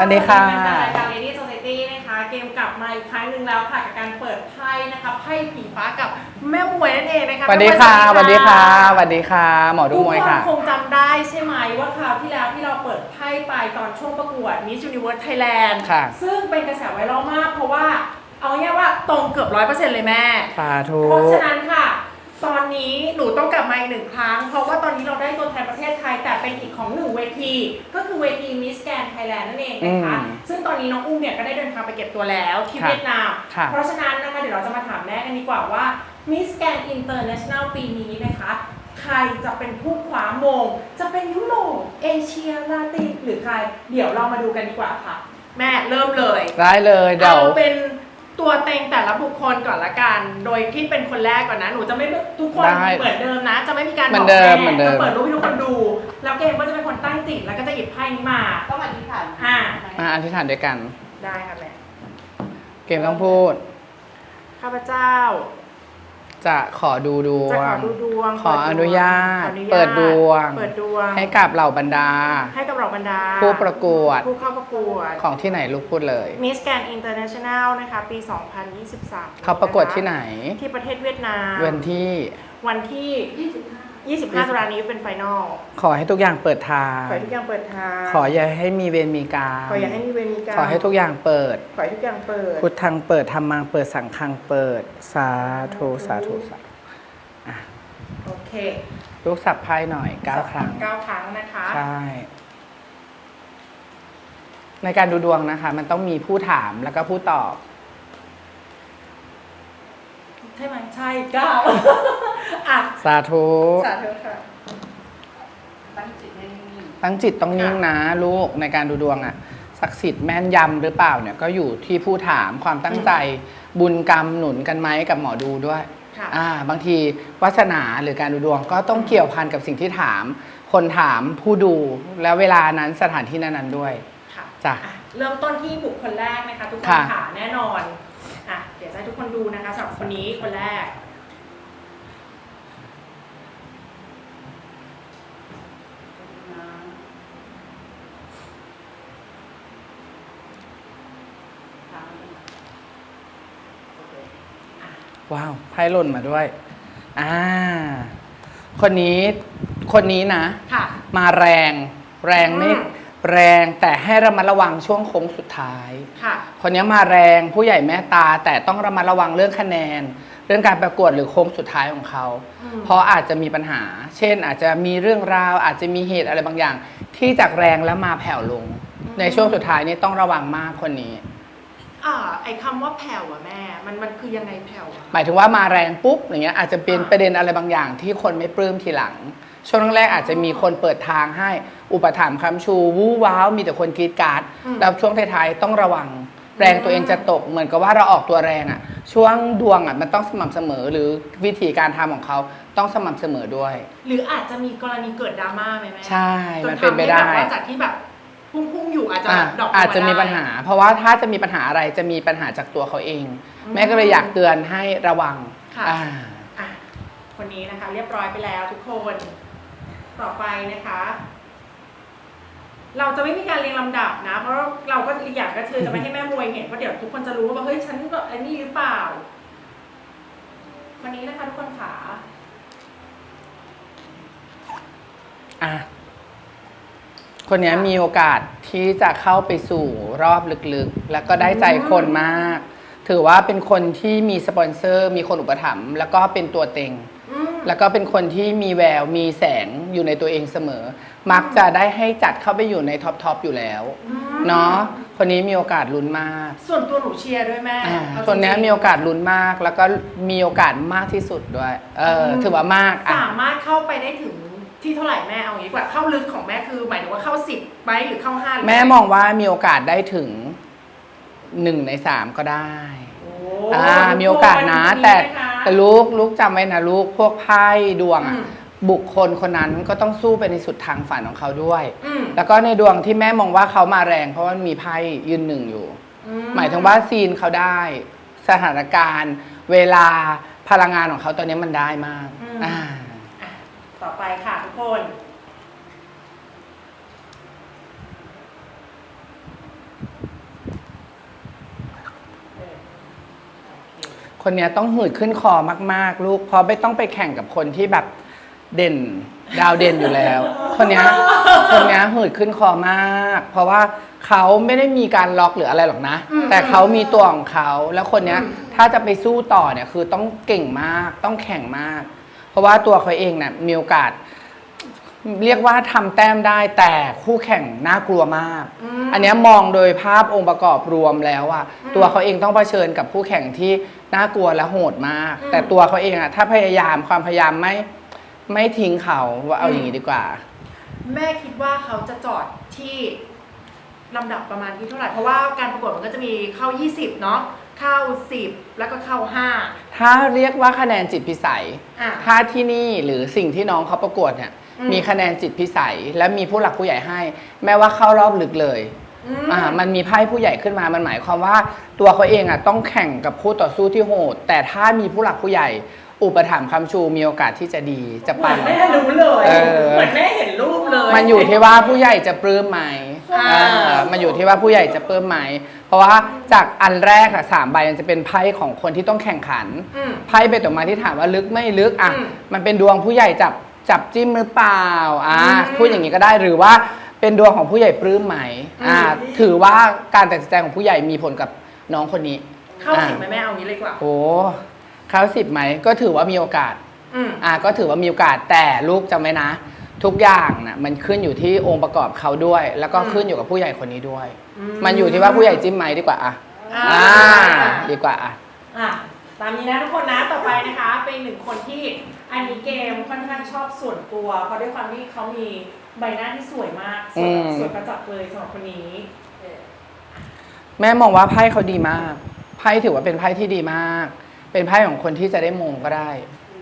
สวัสดีค่ะสวัสดีรายการ Lady Society นะคะ เกมกลับมาอีกครั้งหนึ่งแล้วค่ะกับการเปิดไพ่นะคะไพ่ผีฟ้ากับแม่มวยนั่นเองนะคะสวัสดีค่ะสแม่มวัยสดีค่ะสวัสดีค่ะ หมอดูทุกมวยคนค่ะ คงจำได้ใช่ไหมว่าคราวที่แล้วที่เราเปิดไพ่ไปตอนช่วงประกวด Miss Universe Thailand ค่ะ ซึ่งเป็นกระแสไวรัลมากเพราะว่าเอาง่ายๆว่าตรงเกือบร้อยเปอร์เซ็นต์เลยแม่ สาธุ เพราะฉะนั้นค่ะ ตอนนี้หนูต้องกลับมาอีกหนึ่งครั้ง เพราะว่าตอนนี้เราได้ตัวแทนประเทศไทย แต่เป็นอีกของหนึ่งเวที ก็คือเวทีมิสแกนไทยแลนด์นั่นเองนะคะ อืมซึ่งตอนนี้น้องอุ้มเนี่ยก็ได้เดินทางไปเก็บตัวแล้วที่ค่ะเวียดนาม ค่ะ เพราะฉะนั้นนะคะเดี๋ยวเราจะมาถามแม่กันดีกว่าว่ามิสแกนอินเตอร์เนชั่นแนลปีนี้นะคะ ใครจะเป็นผู้คว้ามง จะเป็นยุโรปเอเชียลาตินหรือใคร เดี๋ยวเรามาดูกันดีกว่าค่ะ แม่เริ่มเลย ได้เลยเดี๋ยว เอาเป็น ตัวเต็งแต่ละบุคคลก่อนละกัน โดยที่เป็นคนแรกก่อนนะ หนูจะไม่ทุกคนได้เหมือนเดิมนะ จะไม่มีการเหมืบออนกเดิแม่มเหมือนเดิม จะเปิดรูปให้ทุกคนดู แล้วเกมก็จะเป็นคนตั้งจิตแล้วก็จะหยิบไพ่นี้มา ต้องอธิษฐานอ่า มาอธิษฐานด้วยกัน ได้ค่ะแม่เกมต้องพูด ข้าพเจ้า จะขอดูดวจะของดูดวงขออนุญาตขออนุญาตเปิดดวง เปิดดวงให้กับเหล่าบรรดา ให้กับเราบรรดา ผู้ประกวดผู้เข้าประกวด ของที่ไหนลูกพูดเลยมิสแกนอินเตอร์เนชั่นแนลนะคะ ปี 2023เขาประกวดที่ไหน ที่ประเทศเวียดนาม วันที่ วันที่ 25 ตุลานี้เป็นไฟนอลขอให้ทุกอย่างเปิดทาง ขอให้ทุกอย่างเปิดทาง ขออย่าให้มีเวรมีกรรมขออย่าให้มีเวรมีกรรมขอให้ทุกอย่างเปิด ขอให้ทุกอย่างเปิด พุทธังเปิดธรรมังเปิดสังฆังเปิด สาธุสาธุสาธุโอเคลูกสับไพ่หน่อยเก้าครั้งเก้าครั้งนะคะใช่ในการดูดวงนะคะ มันต้องมีผู้ถามแล้วก็ผู้ตอบ ใช่ไหมใช่เก้า อะ สาธุสาธุค่ะ ตั้งจิตให้นิ่งตั้งจิตต้องนิ่งนะลูกในการดูดวงอะศักดิ์สิทธิ์แม่นยำหรือเปล่าเนี่ยก็อยู่ที่ผู้ถามความตั้งใจบุญกรรมหนุนกันไหมกับหมอดูด้วยค่ะ อ่าบางทีวาสนาหรือการดูดวงก็ต้องเกี่ยวพันกับสิ่งที่ถาม คนถามผู้ดูแล้วเวลานั้นสถานที่นั้นๆด้วย ค่ะจ้ะอะเริ่มต้นที่บุคคลแรกนะคะ ทุกคนค่ะ ค่ะแน่นอนอะเดี๋ยวจะให้ทุกคนดูนะคะสำหรับคนนี้คนแรก ๆนะทางนี้โอเค ว้าวไพ่หล่นมาด้วย อ่า คนนี้คนนี้นะ ค่ะ มาแรงแรงไม่อืม แรงแต่ให้ระมัดระวังช่วงโค้งสุดท้าย ค่ะ คนนี้มาแรงผู้ใหญ่แม่ตา แต่ต้องระมัดระวังเรื่องคะแนน เรื่องการประกวดหรือโค้งสุดท้ายของเขา อืม เพราะอาจจะมีปัญหา เช่น อาจจะมีเรื่องราว อาจจะมีเหตุอะไรบางอย่าง ที่จากแรงแล้วมาแผ่วลง ในช่วงสุดท้ายนี้ต้องระวังมากคนนี้ อ่าไอ้คำว่าแผ่วอะแม่ มันมันคือยังไงแผ่วอะ หมายถึงว่ามาแรงปุ๊บอย่างเงี้ยอาจจะเป็นอ่า ประเด็นอะไรบางอย่าง ที่คนไม่ปลื้มทีหลัง ช่วงแรกๆอาจจะมีคนเปิดทางให้อุปถัมภ์คำชูวู้ว้าวมีแต่คนกรีดกราร์ดอืม แล้วช่วงท้ายๆต้องระวัง แรงตัวเองจะตกเหมือนกับว่าเราออกตัวแรงอะช่วงดวงอะมันต้องสม่ำเสมอหรือวิธีการทำของเขาต้องสม่ำเสมอด้วย หรืออาจจะมีกรณีเกิดดราม่าไหมแม่ใช่จมันเป็นไปได้ ทำให้แบบว่าจากที่แบบ พุ่งๆอยู่อาจจะอะแบบดรอปลงอาจจะมีได้ปัญหา เพราะว่าถ้าจะมีปัญหาอะไรจะมีปัญหาจากตัวเขาเอง อืมแม่ก็เลยอยากเตือนให้ระวังค่ะ อ่า อะคนนี้นะคะ เรียบร้อยไปแล้วทุกคน ต่อไปนะคะ เราจะไม่มีการเรียงลำดับนะ เพราะเราก็อยากก็คือจะไม่ให้แม่มวยเห็นเพราะเดี๋ยวทุกคนจะรู้ว่าเฮ้ยฉันก็อันนี้หรือเปล่าคนนี้นะคะทุกคนขาอะ คนเนี้ยมีโอกาสที่จะเข้าไปสู่รอบลึกๆ แล้วก็ได้ใจคนมาก ถือว่าเป็นคนที่มีสปอนเซอร์ มีคนอุปถัมภ์แล้วก็เป็นตัวเต็งอืมแล้วก็เป็นคนที่มีแววมีแสงอยู่ในตัวเองเสมอ มักจะได้ให้จัดเข้าไปอยู่ในท็อปทอปอยู่แล้วอืมเนาะคนนี้มีโอกาสลุ้นมากส่วนตัวหนูเชียร์ด้วยแม่อ่าเอาจริงๆคนนี้มีโอกาสลุ้นมาก แล้วก็มีโอกาสมากที่สุดด้วย เอออมถือว่ามากอะ สามารถเข้าไปได้ถึง ที่เท่าไหร่แม่เอาอย่างนี้ดีกว่าเข้าลึกของแม่คือหมายถึงว่าเข้าสิบไหมหรือเข้าห้าหรืแม่มองว่ามีโอกาสได้ถึงหนึ่งในสามก็ได้ โอ้อ่ามีโอกาสนะทุกคแต่ดีไหมคะ แต่ลูกลูกจำไว้นะลูกพวกไพ่ดวงอะอืมบุคคลคนนั้นก็ต้องสู้ไปในสุดทางฝันของเขาด้วย อืมแล้วก็ในดวงที่แม่มองว่าเขามาแรง เพราะว่ามันมีไพ่ยืนหนึ่งอยู่ อืหมายถึงว่าซีนเขาได้ สถานการณ์ เวลาพลังงานของเขาตอนนี้มันได้มากอืมอ่าอะ ต่อไปค่ะทุกคน คนนี้ต้องหืดขึ้นคอมาก ๆ ลูกเพราะไม่ต้องไปแข่งกับคนที่แบบเด่น ดาวเด่นอยู่แล้ว คนนี้คนนี้ยหืดขึ้นคอมาก เพราะว่าเขาไม่ได้มีการล็อกหรืออะไรหรอกนะ แต่เขามีตัวของเขา แล้วคนนี้ถ้าจะไปสู้ต่อเนี่ยคือต้องเก่งมาก ต้องแข่งมาก ราะว่าตัวเขาเองเนี่ยมีโอกาส เรียกว่าทำแต้มได้แต่คู่แข่งน่ากลัวมากมอันเนี้ยมองโดยภาพองค์ประกอบรวมแล้วอะอืมตัวเขาเองต้องเผชิญกับคู่แข่งที่น่ากลัวและโหดมากอืมแต่ตัวเขาเองอะถ้าพยายามความพยายามไม่ไม่ทิ้งเขาว่าเอาอย่างนี้ดีกว่า แม่คิดว่าเขาจะจอดที่ลำดับประมาณที่เท่าไหร่ เพราะว่าการประกวดมันก็จะมีเข้า 20 เนาะ เข้า 10 แล้วก็เข้า 5 ถ้าเรียกว่าคะแนนจิตพิสัย อะ ถ้าที่นี่หรือสิ่งที่น้องเขาประกวดเนี่ย อืม มีคะแนนจิตพิสัย และมีผู้หลักผู้ใหญ่ให้ แม้ว่าเข้ารอบลึกเลย อืม อ่ามันมีไพ่ผู้ใหญ่ขึ้นมา มันหมายความว่าตัวเขาเองอะต้องแข่งกับคู่ต่อสู้ที่โหด แต่ถ้ามีผู้หลักผู้ใหญ่ อุปถัมภ์คำชูมีโอกาสที่จะดีจะเหมืปัองนแม่รู้เลยเออ เหมือนแม่เห็นรูปเลยมันอยู่ที่ว่าผู้ใหญ่จะปลื้มไหมอ่า เออมันอยู่ที่ว่าผู้ใหญ่จะปลื้มไหม เพราะว่าจากอันแรกอะสามใบมันจะเป็นไพ่ของคนที่ต้องแข่งขัน อืม ไพ่เป็นตัวมาที่ถามว่าลึกไม่ลึกอะ อืมมันเป็นดวงผู้ใหญ่จับจับจิ้มหรือเปล่าอ่าอืมพูดอย่างนี้ก็ได้หรือว่าเป็นดวงของผู้ใหญ่ปลื้มไหมอ่าอืม ถือว่าการตัดสินใจของผู้ใหญ่มีผลกับน้องคนนี้เข้าอ่าสิบไหมแม่เอางี้เลยดีกว่า โอ้ เข้าสิบไหมก็ถือว่ามีโอกาสอืมอ่าก็ถือว่ามีโอกาสแต่ลูกจำไว้นะ ทุกอย่างนะมันขึ้นอยู่ที่องค์ประกอบเขาด้วย แล้วก็อืมขึ้นอยู่กับผู้ใหญ่คนนี้ด้วยอืมมันอยู่ที่ว่าผู้ใหญ่จิ้มไหมดีกว่าอะอ่าอ่าดีกว่าอะ อะตามนี้นะทุกคนนะต่อไปนะคะ เป็นหนึ่งคนที่อันนี้เกมค่อนข้างชอบส่วนตัว เพราะด้วยความที่เขามีใบหน้าที่สวยมากสวยแบบอืม สวยประจักษ์เลยสำหรับคนนี้แม่มองว่าไพ่เขาดีมาก ไพ่ถือว่าเป็นไพ่ที่ดีมาก เป็นไพ่ของคนที่จะได้มงก็ได้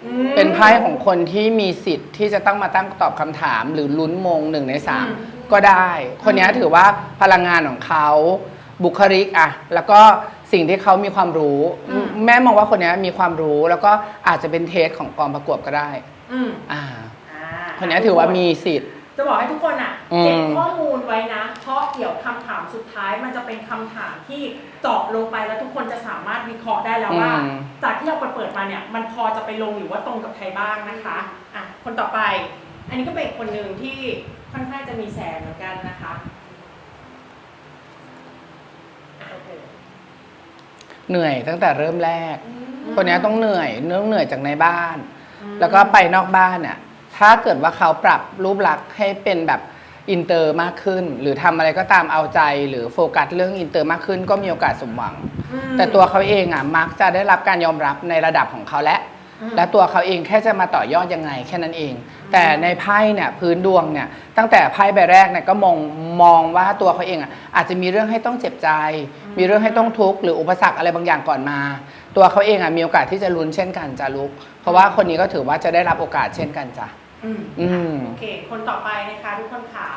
อืมเป็นไพ่ของคนที่มีสิทธิ์ที่จะต้องมาตั้งตอบคำถาม หรือลุ้นมงหนึ่งในสามอืมก็ได้ คนนี้ถือว่าพลังงานของเขาบุคลิกอะแล้วก็สิ่งที่เขามีความรู้อืมแม่มองว่าคนนี้มีความรู้แล้วก็อาจจะเป็นเทสของกองประกวดก็ได้อืมอ่าอ่าคนนี้ถือว่ามีสิทธิ์ จะบอกให้ทุกคนอะอืมเก็บข้อมูลไว้นะ เพราะเดี๋ยวคำถามสุดท้ายมันจะเป็นคำถามที่เจาะลงไปแล้วทุกคนจะสามารถวิเคราะห์ได้แล้วว่าอืมจากที่เราเปิดเปิดๆมาเนี่ย มันพอจะไปลงหรือว่าตรงกับใครบ้างนะคะอะคนต่อไป อันนี้ก็เป็นอีกคนหนึ่งที่ค่อนข้างจะมีแสงเหมือนกันนะคะอะเหนื่อยตั้งแต่เริ่มแรก คนนี้ต้องเหนื่อยเนื่องเหนื่อยจากในบ้านอืมแล้วก็ไปนอกบ้านน่ะ ถ้าเกิดว่าเขาปรับรูปลักษณ์ให้เป็นแบบอินเตอร์มากขึ้น หรือทำอะไรก็ตามเอาใจหรือโฟกัสเรื่องอินเตอร์มากขึ้นก็มีโอกาสสมหวัง อืม แต่ตัวเขาเองอะมักจะได้รับการยอมรับในระดับของเขาและ อืม และตัวเขาเองแค่จะมาต่อยอดยังไงแค่นั้นเอง แต่ในไพ่เนี่ยพื้นดวงเนี่ยตั้งแต่ไพ่ใบแรกเนี่ยก็มองมองว่าตัวเขาเองอะอาจจะมีเรื่องให้ต้องเจ็บใจ มีเรื่องให้ต้องทุกข์หรืออุปสรรคอะไรบางอย่างก่อนมา ตัวเขาเองอะมีโอกาสที่จะลุ้นเช่นกันจ้ะลูกเพราะว่าคนนี้ก็ถือว่าจะได้รับโอกาสเช่นกันจ้ะ อืมอืม โอเค คนต่อไปนะคะทุกคนขา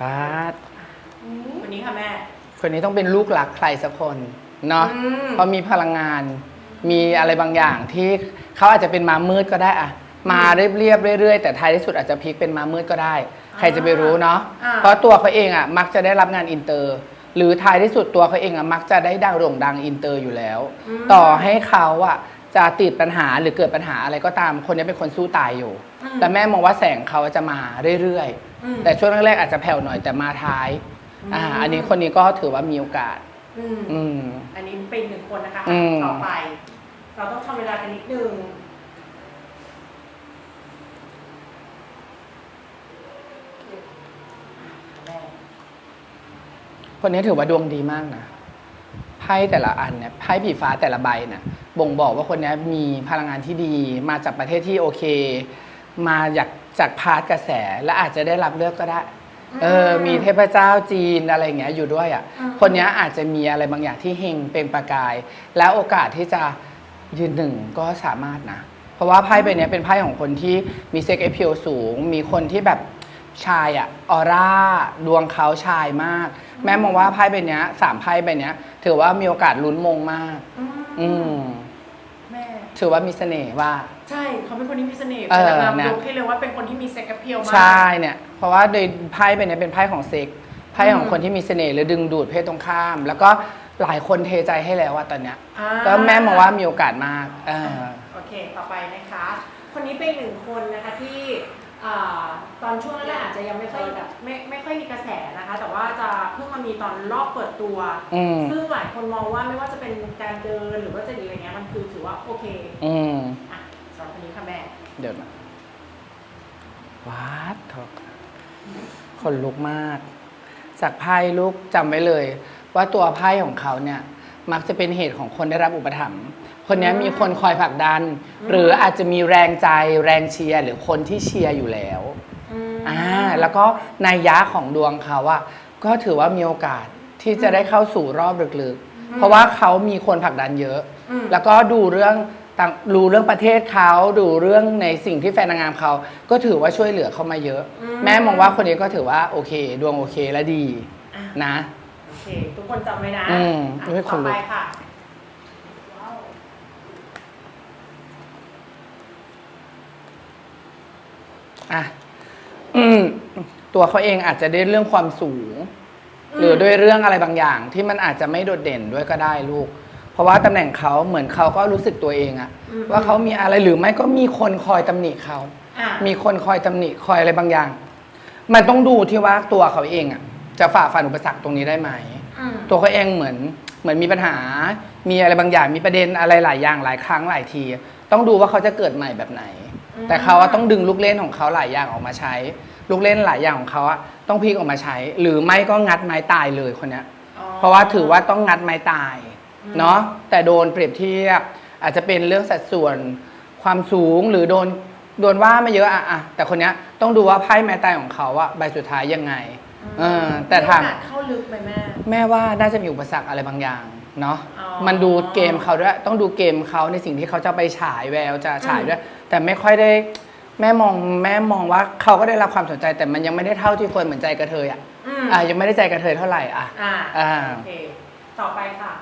ปาดคนนี้ค่ะแม่ คนนี้ต้องเป็นลูกหลักใครสักคนเนาะอืม เพราะมีพลังงาน มีอะไรบางอย่างที่เขาอาจจะเป็นมามืดก็ได้อะมาเรียบๆเรื่อยๆแต่ท้ายที่สุดอาจจะพลิกเป็นมามืดก็ได้ ใครจะไปรู้เนาะอ่า เพราะตัวเขาเองอะมักจะได้รับงานอินเตอร์ หรือท้ายที่สุดตัวเขาเองอะมักจะได้ดังโด่งดังอินเตอร์อยู่แล้วมต่อให้เขาอะจะติดปัญหาหรือเกิดปัญหาอะไรก็ตามคนนี้เป็นคนสู้ตายอยู่ อืมแต่แม่มองว่าแสงเขาจะมาเรื่อยอืม ๆ แต่ช่วงแรกๆอาจจะแผ่วหน่อยแต่มาท้ายอืม อ่าอันนี้คนนี้ก็ถือว่ามีโอกาส อืม อืม อันนี้เป็นหนึ่งคนนะคะ อืม ต่อไป เราต้องทำเวลากันนิดนึง คนนี้ถือว่าดวงดีมากนะไพ่แต่ละอันเนี่ยไพ่ผีฟ้าแต่ละใบเนี่ยบ่งบอกว่าคนนี้มีพลังงานที่ดี มาจากประเทศที่โอเค มาจากจากพาร์ทกระแสและอาจจะได้รับเลือกก็ได้เออมีเทพเจ้าจีนอะไรอย่างเงี้ยอยู่ด้วยอะอืมคนนี้อาจจะมีอะไรบางอย่างที่เฮงเป็นประกาย แล้วโอกาสที่จะยืนหนึ่งก็สามารถนะ เพราะว่าไพ่ใบเนี้ยเป็นไพ่ของคนที่มีเซ็กเอพิลสูง มีคนที่แบบ ชายอะออร่าดวงเขาชายมาก แม่มองว่าไพ่ใบเนี้ยสามไพ่ใบเนี้ย ถือว่ามีโอกาสลุ้นมงมาก อืมอืม แม่ ถือว่ามีเสน่ห์ว่า ใช่เขาเป็นคนที่มีเสน่ห์เออเป็นนางงามนะยกให้เลยว่าเป็นคนที่มีเซ็กแอพเพลมาก ใช่เนี่ย เพราะว่าโดยไพ่ใบเนี้ยเป็นไพ่ของเซ็กไพ่ของคนที่มีเสน่ห์หรือดึงดูดเพศตรงข้าม แล้วก็หลายคนเทใจให้แล้วอะตอนเนี้ย อ่าก็แม่มองว่ามีโอกาสมากเออ โอเค ต่อไปนะคะ คนนี้เป็นหนึ่งคนนะคะที่ อ่าตอนช่วงแรกๆอาจจะยังไม่ค่อยแบบไม่ไม่ค่อยมีกระแสนะคะ แต่ว่าจะเพิ่งมามีตอนรอบเปิดตัว อืมซึ่งหลายคนมองว่าไม่ว่าจะเป็นการเดินหรือว่าจะอะไรเงี้ยมันคือถือว่าโอเคอืมอะสำหรับคนนี้ค่ะแม่เดี๋ยวนะวัดทอกคนลุกมาก จากไพ่ลูกจำไว้เลย ว่าตัวไพ่ของเขาเนี่ย มักจะเป็นเหตุของคนได้รับอุปถัมภ์ คนเนี้ยมีคนคอยผลักดัน หรืออาจจะมีแรงใจแรงเชียร์หรือคนที่เชียร์อยู่แล้วอ่าแล้วก็ในยยะของดวงเขาอะก็ถือว่ามีโอกาสที่จะได้เข้าสู่รอบลึกๆ เพราะว่าเขามีคนผลักดันเยอะอืมแล้วก็ดูเรื่องต่างรู้เรื่องประเทศเขาดูเรื่องในสิ่งที่แฟนนางงามเขาก็ถือว่าช่วยเหลือเขามาเยอะอืมแม่มองว่าคนนี้ก็ถือว่าโอเค ดวงโอเคและดีอะนะโอเค ทุกคนจำไว้นะอืมอะไม่คต่นอลุไปกค่ะ ว้าว อะอืมตัวเขาเองอาจจะได้เรื่องความสูง หรือด้วยเรื่องอะไรบางอย่าง ที่มันอาจจะไม่โดดเด่นด้วยก็ได้ลูก เพราะว่าตำแหน่งเขาเหมือนเขาก็รู้สึกตัวเองอะอืม ว่าเขามีอะไรหรือไม่ก็มีคนคอยตำหนิเขา อะมีคนคอยตำหนิคอยอะไรบางอย่าง มันต้องดูที่ว่าตัวเขาเองอะจะฝ่าฟันอุปสรรคตรงนี้ได้ไหม อืมตัวเขาเองเหมือนเหมือนมีปัญหา มีอะไรบางอย่างมีประเด็นอะไรหลายอย่างหลายครั้งหลายที ต้องดูว่าเขาจะเกิดใหม่แบบไหนอืม แต่เขาอะต้องดึงลูกเล่นของเขาหลายอย่างออกมาใช้ ลูกเล่นหลายอย่างของเขาอะต้องพลิกออกมาใช้ หรือไม่ก็งัดไม้ตายเลยคนเนี้ยอ๋อเพราะว่าถือว่าต้องงัดไม้ตายอืมเนาะแต่โดนเปรียบเทียบ อาจจะเป็นเรื่องสัดส่วนความสูงหรือโดนโดนว่ามาเยอะอะอะแต่คนเนี้ยต้องดูว่าไพ่ไม้ตายของเขาอะใบสุดท้ายยังไงเออแต่ถามโอกสเข้าลึกไหมแม่แม่ว่าน่าจะมีอุปสรรคอะไรบางอย่างเนาะอ๋อมันดูเกมเขาด้วยต้องดูเกมเขาในสิ่งที่เขาจะไปฉายแววจะฉายด้วย แต่ไม่ค่อยได้แม่มองแม่มองว่าเขาก็ได้รับความสนใจ แต่มันยังไม่ได้เท่าที่ควรเหมือนใจกระเทยอะอืมอะยังไม่ได้ใจกระเทยเท่าไหร่อะ อ่าอ่า โอเคต่อไปค่ะ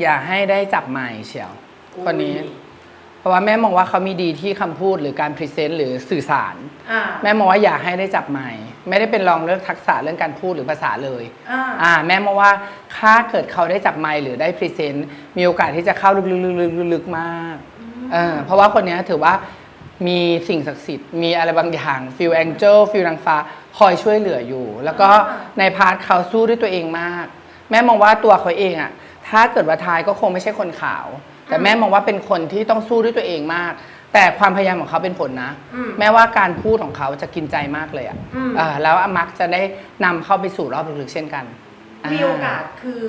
อย่าให้ได้จับไมค์เชียว คนนี้ เพราะว่าแม่มองว่าเขามีดีที่คำพูดหรือการพรีเซนต์หรือสื่อสาร อ่า แม่มองว่าอย่าให้ได้จับไมค์ไม่ได้เป็นรองเรื่องทักษะเรื่องการพูดหรือภาษาเลยอ่า อ่าแม่มองว่าถ้าเกิดเขาได้จับไมค์หรือได้พรีเซนต์มีโอกาสที่จะเข้าลึกๆๆๆมากเออเพราะว่าคนเนี้ยถือว่ามีสิ่งศักดิ์สิทธิ์มีอะไรบางอย่างฟิลแองเจิลฟิลนางฟ้าคอยช่วยเหลืออยู่ แล้วก็อ่าในพาร์ทเขาสู้ด้วยตัวเองมาก แม่มองว่าตัวเขาเองอะถ้าเกิดว่าทายก็คงไม่ใช่คนขาว แต่แม่มองว่าเป็นคนที่ต้องสู้ด้วยตัวเองมาก แต่ความพยายามของเขาเป็นผลนะ อืมแม้ว่าการพูดของเขาจะกินใจมากเลยอะอืม อ่าแล้วมักจะได้นำเข้าไปสู่รอบลึกๆเช่นกันมีโอกาสคือ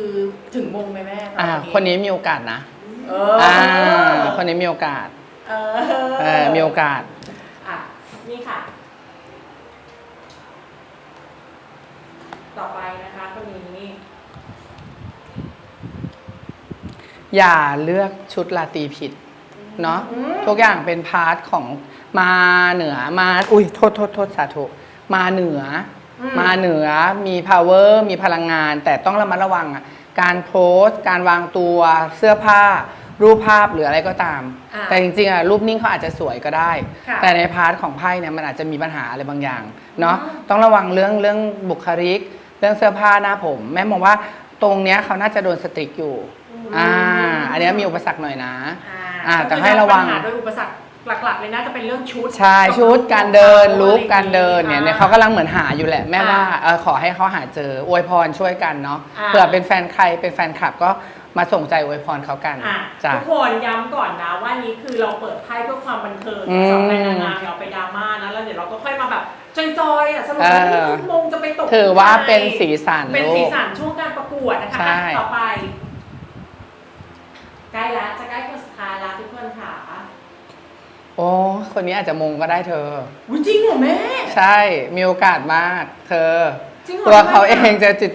ถึงมงไหมแม่ตอ่าคนนี้มีโอกาสนะเออออ่าคนนี้มีโอกาสเอเออมีโอกาส อะนี่ค่ะ ต่อไปนะคะคนนี้ อย่าเลือกชุดลาตรีผิดเนาะอืมทุกอย่างเป็นพาร์ทของมาเหนือมาอุ้ยโทษโทษโทษสาธุมาเหนืออมาเหนือมี power มีพลังงาน แต่ต้องระมัดระวังอะการโพสต์ การวางตัวเสื้อผ้า รูปภาพหรืออะไรก็ตาม อ่าแต่จริงๆอะรูปนิ่งเขาอาจจะสวยก็ได้ ค่ะแต่ในพาร์ทของไพ่เนี่ยมันอาจจะมีปัญหาอะไรบางอย่างเนาะอืมต้องระวังเรื่องเรื่องบุคลิก เรื่องเสื้อผ้าหน้าผม แม่มองว่าตรงเนี้ยเขาน่าจะโดนสตริกอยู่ อ่า อันเนี้ยมีอุปสรรคหน่อยนะ อ่าแต่ให้ระวัง ปัญหาโดยอุปสรรคหลักๆเลยน่าจะเป็นเรื่องชุดใช่กับชุดลุคการเดินของขลุกอะไรการเดินเนี่ยอ่เนี่ยเขากำลังเหมือนหาอยู่แหละแม่อ่าว่าเออขอให้เขาหาเจออวยพรช่วยกันเนาะอ่าเผื่อเป็นแฟนใครเป็นแฟนคลับก็มาส่งใจอวยพรเขากันอะจ้ะ ทุกคนย้ำก่อนนะว่านี้คือเราเปิดไพ่เพื่อความบันเทิงอืมสำหรับนางงามอย่าเอาไปดราม่านะแล้วเดี๋ยวเราก็ค่อยมาแบบจอยๆอะสรุปว่าเอที่อทุกมงจะไปตกถือว่าที่ไหเป็นสีสันเป็นลูสีก สันช่วงการประกวดนะคะใช่ อะต่อไป ใกล้ละจะใกล้คนสุดท้ายละทุกคนค่ะโอ้คนนี้อาจจะมงก็ได้เธอ อุ๊ยจริงเหรอแม่ ใช่มีโอกาสมาก เธอ จริงเหรอตัวเขาทำไมเออะงจะจิต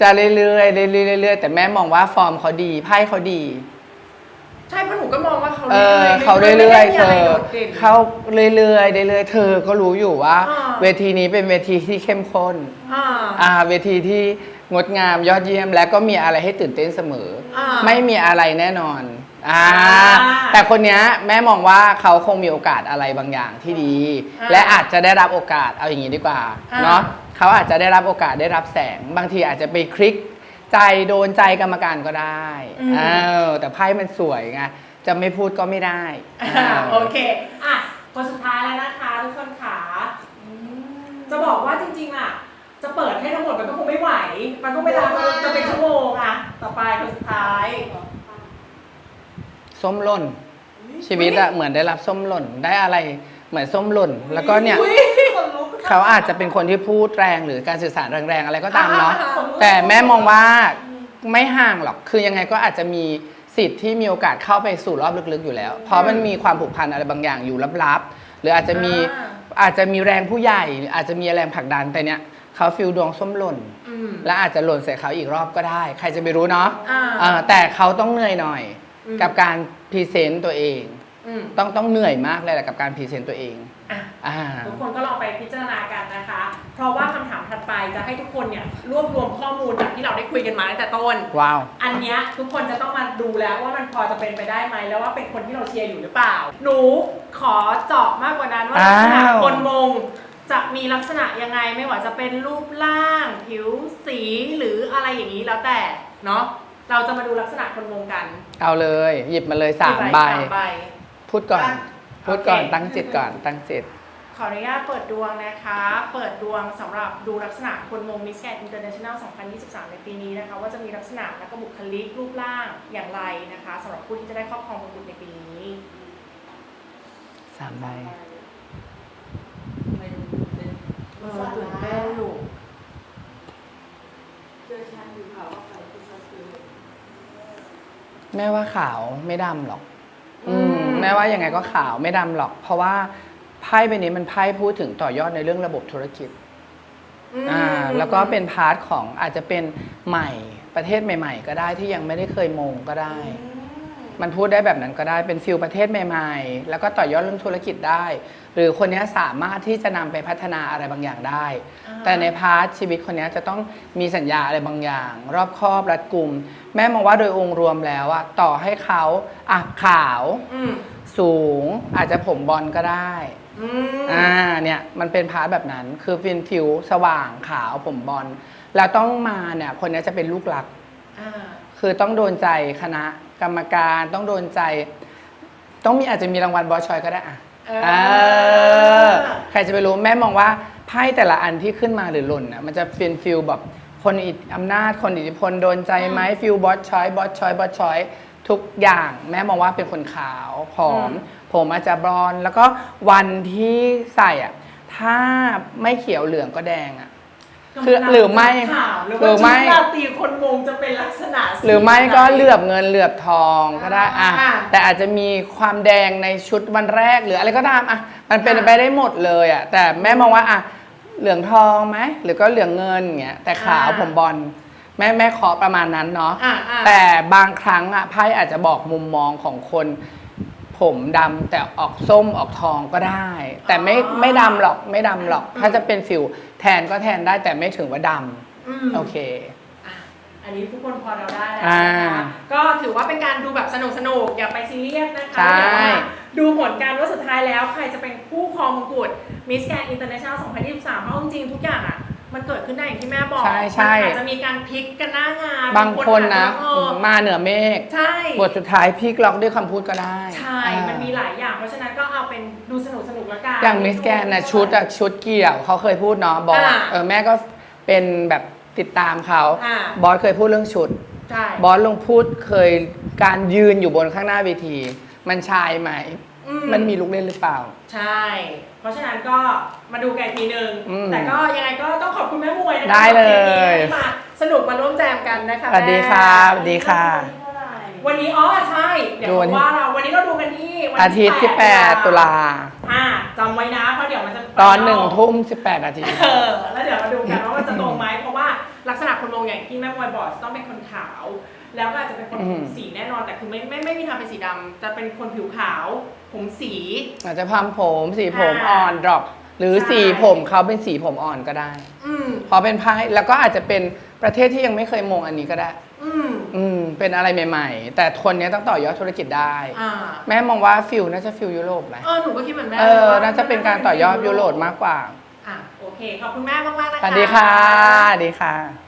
จะเรื่อยๆเรื่อยๆเรื่อยๆแต่แม่มองว่าฟอร์มเขาดีไพ่เขาดี ใช่เพราะหนูก็มองว่าเขาเออๆเขาเรื่อยๆไม่เธได้มีะไรอโดดด่นเข้าเรื่อยๆเรื่อยๆเธอก็รู้อยู่ว่าอ่าเวทีนี้เป็นเวทีที่เข้มข้น อ่าอ่าเวทีที่ งดงามยอดเยี่ยมและก็มีอะไรให้ตื่นเต้นเสมอ อ่า ไม่มีอะไรแน่นอนอ่าอ่าแต่คนเนี้ยแม่มองว่าเขาคงมีโอกาสอะไรบางอย่างที่ดี อ่าและอาจจะได้รับโอกาสเอาอย่างนี้ดีกว่าอ่า เนาะเขาอาจจะได้รับโอกาสได้รับแสง บางทีอาจจะไปคลิก ใจโดนใจกรรมการก็ได้เออแต่ไพ่มันสวยไงจะไม่พูดก็ไม่ได้อ่าเออโอเค อะ คนสุดท้ายแล้วนะคะทุกคนขา จะบอกว่าจริงๆอะ จะเปิดให้ทั้งหมดมันก็คงไม่ไหว มันก็เวลาจะจะเป็นชั่วโมงอะต่อไปคนสุดท้ายส้มหล่น ชีวิตอะเหมือนได้รับส้มหล่นได้อะไรเหมือนส้มหล่น แล้วก็เนี่ยอุ๊คนลุกเขาอาจจะเป็นคนที่พูดแรงหรือการสื่อสารแรงๆอะไรก็ตามเนาะอ่แต่แม่มองว่าไม่ห่างหรอก คือยังไงก็อาจจะมีสิทธิ์ที่มีโอกาสเข้าไปสู่รอบลึกๆอยู่แล้ว เพราะมันมีความผูกพันอะไรบางอย่างอยู่ลับๆ หรืออาจจะมีอ่าอาจจะมีแรงผู้ใหญ่หรืออาจจะมีแรงผลักดันแต่เนี้ย เขาฟิลดวงส้มหล่น อืม และอาจจะหล่นใส่เขาอีกรอบก็ได้ ใครจะไปรู้เนาะอ่าเออแต่เขาต้องเหนื่อยหน่อย อืม กับการพรีเซนต์ตัวเอง อืมต้องต้องเหนื่อยมากเลยแหละกับการพรีเซนต์ตัวเอง อะ อ่า ทุกคนก็ลองไปพิจารณากันนะคะ เพราะว่าคำถามถัดไปจะให้ทุกคนเนี่ยรวบรวมข้อมูลจากที่เราได้คุยกันมาตั้งแต่ต้น ว้าว อันเนี้ยทุกคนจะต้องมาดูแล้วว่ามันพอจะเป็นไปได้ไหมแล้วว่าเป็นคนที่เราเชียร์อยู่หรือเปล่า หนูขอเจาะมากกว่านั้นว่าลักษณะอ้าว คนมง จะมีลักษณะยังไงไม่ว่าจะเป็นรูปร่าง ผิวสีหรืออะไรอย่างนี้แล้วแต่เนาะเราจะมาดูลักษณะคนมงกันเอาเลย หยิบมาเลยสามกี่ใบ สามใบ พูดก่อนอะพูดก่อน โอเค ตั้งจิตก่อน ตั้งจิต ขออนุญาตเปิดดวงนะคะ เปิดดวงสำหรับดูลักษณะคนมงมิสแกนอินเตอร์เนชั่นแนล 2023 ในปีนี้นะคะ ว่าจะมีลักษณะและก็บุคลิกรูปร่างอย่างไรนะคะสำหรับผู้ที่จะได้ครอบครองมงกุฎในปีนี้ สามใบเป็นเป็นเออตื่นเต้นอยู่เจอชาอยู่เขาว่าใครคือชาคือแม่ว่าขาวไม่ดำหรอก อือืมมแม่ว่ายังไงก็ขาวไม่ดำหรอก เพราะว่าไพ่ใบนี้มันไพ่พูดถึงต่อยอดในเรื่องระบบธุรกิจมอ่า แล้วก็เป็นพาร์ทของอาจจะเป็นใหม่ประเทศใหม่ ๆ ก็ได้ที่ยังไม่ได้เคยมงก็ได้ อืม มันพูดได้แบบนั้นก็ได้เป็นฟิลประเทศใหม่ๆ แล้วก็ต่อยอดเรื่องธุรกิจได้ หรือคนเนี้ยสามารถที่จะนำไปพัฒนาอะไรบางอย่างได้อ่าแต่ในพาร์ทชีวิตคนเนี้ยจะต้องมีสัญญาอะไรบางอย่าง รอบคอบรัดกุม แม่มองว่าโดยองค์รวมแล้วอะต่อให้เขาอะขาวอืมสูงอาจจะผมบอลก็ได้อืมอ่าเนี่ยมันเป็นพาร์ทแบบนั้น คือเป็นผิวสว่างขาวผมบอลแล้วต้องมาเนี่ยคนเนี้ยจะเป็นลูกหลักอ่าคือต้องโดนใจคณะ กรรมการต้องโดนใจ ต้องมีอาจจะมีรางวัลบอสชอยก็ได้อะเออเออใครจะไปรู้แม่มองว่าไพ่แต่ละอันที่ขึ้นมาหรือหล่นน่ะมันจะเป็นฟิลแบบคนอิทอำนาจคนอิทธิพลโดนใจไหมฟิลบอสชอยบอสชอยบอสชอยทุกอย่างแม่มองว่าเป็นคนขาวผอม ผมอาจจะบรอนซ์แล้วก็วันที่ใส่อะถ้าไม่เขียวเหลืองก็แดงอะ คือหรือไม่ถามหรือหรือว่าไม่ชุดราตรีคนมงจะเป็นลักษณะสีหรือไม่ก็หนเหลือบเงินเหลือบทองก็ได้อะอ่า แต่อาจจะมีความแดงในชุดวันแรกหรืออะไรก็ตามอะมันเป็นอ่าไปได้หมดเลยอะแต่แม่มองว่าอะเหลืองทองไหมหรือก็เหลืองเงินอย่างเงี้ยแต่ขาวอ่าผมบอลแม่แม่เคาะประมาณนั้นเนาะอ่าอ่า แต่บางครั้งอะไพ่อาจจะบอกมุมมองของคน ผมดำแต่ออกส้มออกทองก็ได้ แต่ไม่อ๋อไม่ดำหรอกไม่ดำหรอกอืมถ้าจะเป็นฟิวแทนก็แทนได้แต่ไม่ถึงว่าดอืมำโอเค อะอันนี้ทุกคนพอเราได้แล้วอ่านะคะก็ถือว่าเป็นการดูแบบสนุกสนุกๆอย่าไปซีเรียสนะคะใช่เดี๋ยวว่าดูผลการว่าสุดท้ายแล้ว ใครจะเป็นผู้ครองมงกุฎมิสแกนอินเตอร์เนชั่นแนล2023เพราะจริงๆทุกอย่างอะ มันเกิดขึ้นได้อย่างที่แม่บอกใช่ใช่ มันอาจจะมีการพลิกกันหน้างานบางคนนะ อาจจเออมาเหนือเมฆใช่ บทสุดท้ายพลิกล็อกด้วยคำพูดก็ได้ใช่ อ่ามันมีหลายอย่าง เพราะฉะนั้นก็เอาเป็นดูสนุกสนุกๆแล้วกันอย่างมิสแกนนะชุดอะชุดเกี่ยวเขาเคยพูดเนาะบอสอ่าเออแม่ก็เป็นแบบติดตามเขาอ่าบอสเคยพูดเรื่องชุด ใช่ บอสลงพูดเคยการยืนอยู่บนข้างหน้าเวที มันชายไหม อืมันมีลูกเล่นหรือเปล่า ใช่ เพราะฉะนั้นก็มาดูกันอีกทีหนึ่งอืมแต่ก็ยังไงก็ต้องขอบคุณแม่มวยนะคะได้เลยที่มาสนุกมาร่วมแจมกันนะคะสวัสดีแม่ค่ะสวัสดีค่ะเท่าไหร่วันนี้อ๋อใช่ เดี๋ยวดูวันที่ว่าเราวันนี้เราดูกันที่วันอาทิตย์ที่ 8 ตุลา อ่าจำไว้นะเพราะเดี๋ยวมันจะตอนหนึ่งทุ่มสิบแปดนาที เออแล้วเดี๋ยวมาดูกันว่ามันจะตรงไหมเพราะว่า ลักษณะคนมองอย่างที่แม่บอยบอกต้องเป็นคนขาว แล้วก็อาจจะเป็นคนผมสีแน่นอนแต่คือไม่ไม่ไม่มีทางเป็นสีดำจะเป็นคนผิวขาว ผมสี อาจจะพัมผมสีผมอ่อนดรอปหรือสีผมเขาเป็นสีผมอ่อนก็ได้อพอเป็นไพ่แล้วก็อาจจะเป็นประเทศที่ยังไม่เคยมองอันนี้ก็ได้ อืมเป็นอะไรใหม่ ๆ แต่คนนี้ต้องต่อยอดธุรกิจได้แม่มองว่าฟิลน่าจะฟิลยุโรปไหมเออหนูก็คิดเหมือนแม่เออน่าจะเป็นการต่อยอดยุโรปมากกว่า โอเค ขอบคุณแม่มากๆนะคะ สวัสดีค่ะสวัสดีค่ะ